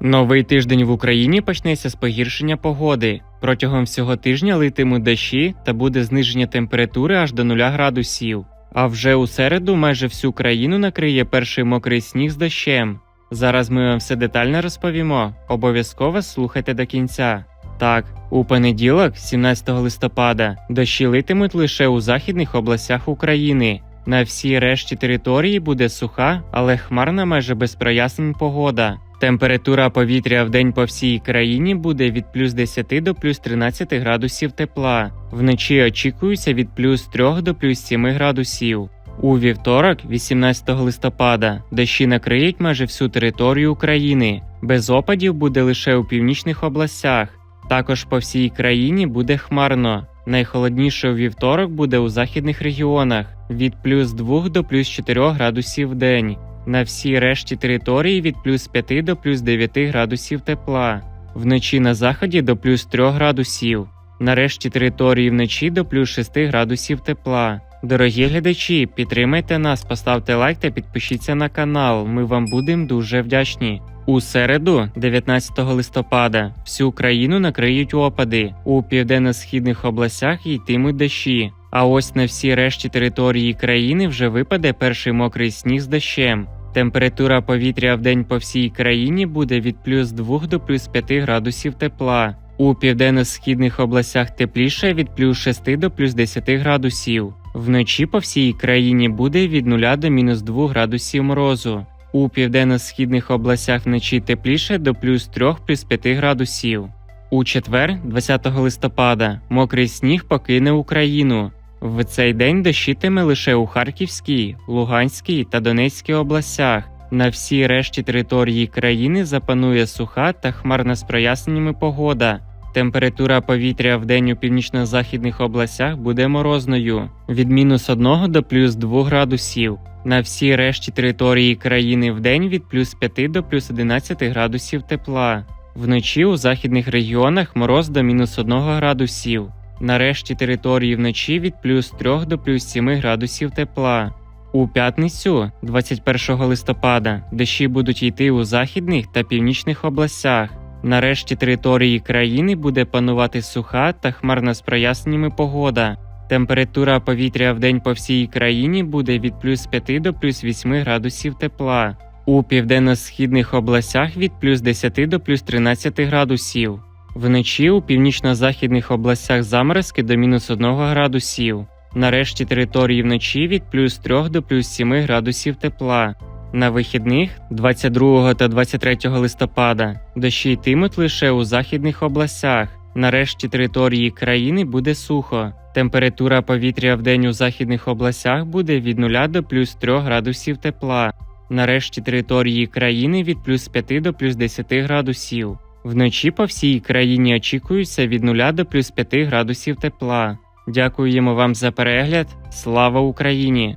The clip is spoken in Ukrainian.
Новий тиждень в Україні почнеться з погіршення погоди. Протягом всього тижня литимуть дощі та буде зниження температури аж до 0 градусів. А вже у середу майже всю країну накриє перший мокрий сніг з дощем. Зараз ми вам все детально розповімо. Обов'язково слухайте до кінця. Так, у понеділок, 17 листопада, дощі литимуть лише у західних областях України. На всій решті території буде суха, але хмарна майже без прояснень погода. Температура повітря в день по всій країні буде від плюс 10 до плюс 13 градусів тепла. Вночі очікується від плюс 3 до плюс 7 градусів. У вівторок, 18 листопада, дощі накриють майже всю територію України. Без опадів буде лише у північних областях. Також по всій країні буде хмарно. Найхолодніше у вівторок буде у західних регіонах від плюс 2 до плюс 4 градусів в день. На всій решті території від плюс 5 до плюс 9 градусів тепла. Вночі на заході до плюс 3 градусів. На решті території вночі до плюс 6 градусів тепла. Дорогі глядачі, підтримайте нас, поставте лайк та підпишіться на канал. Ми вам будемо дуже вдячні. У середу, 19 листопада, всю країну накриють опади. У південно-східних областях йтимуть дощі. А ось на всій решті території країни вже випаде перший мокрий сніг з дощем. Температура повітря в день по всій країні буде від плюс 2 до плюс 5 градусів тепла. У південно-східних областях тепліше від плюс 6 до плюс 10 градусів. Вночі по всій країні буде від 0 до мінус 2 градусів морозу. У південно-східних областях вночі тепліше до плюс 3 плюс 5 градусів. У четвер, 20 листопада, мокрий сніг покине Україну. В цей день дощитиме лише у Харківській, Луганській та Донецькій областях. На всій решті території країни запанує суха та хмарна з проясненнями погода. Температура повітря в день у північно-західних областях буде морозною від мінус 1 до плюс 2 градусів. На всій решті території країни в день від плюс 5 до плюс 11 градусів тепла. Вночі у західних регіонах мороз до мінус 1 градусів. На решті території вночі від плюс 3 до плюс 7 градусів тепла. У п'ятницю, 21 листопада, дощі будуть йти у західних та північних областях. На решті території країни буде панувати суха та хмарна з проясненнями погода. Температура повітря в день по всій країні буде від плюс 5 до плюс 8 градусів тепла. У південно-східних областях від плюс 10 до плюс 13 градусів. Вночі у північно-західних областях заморозки до мінус 1 градусів. На решті території вночі від плюс 3 до плюс 7 градусів тепла. На вихідних 22 та 23 листопада дощі йтимуть лише у західних областях. На решті території країни буде сухо. Температура повітря в день у західних областях буде від 0 до плюс 3 градусів тепла. На решті території країни від плюс 5 до плюс 10 градусів. Вночі по всій країні очікується від 0 до плюс 5 градусів тепла. Дякуємо вам за перегляд. Слава Україні!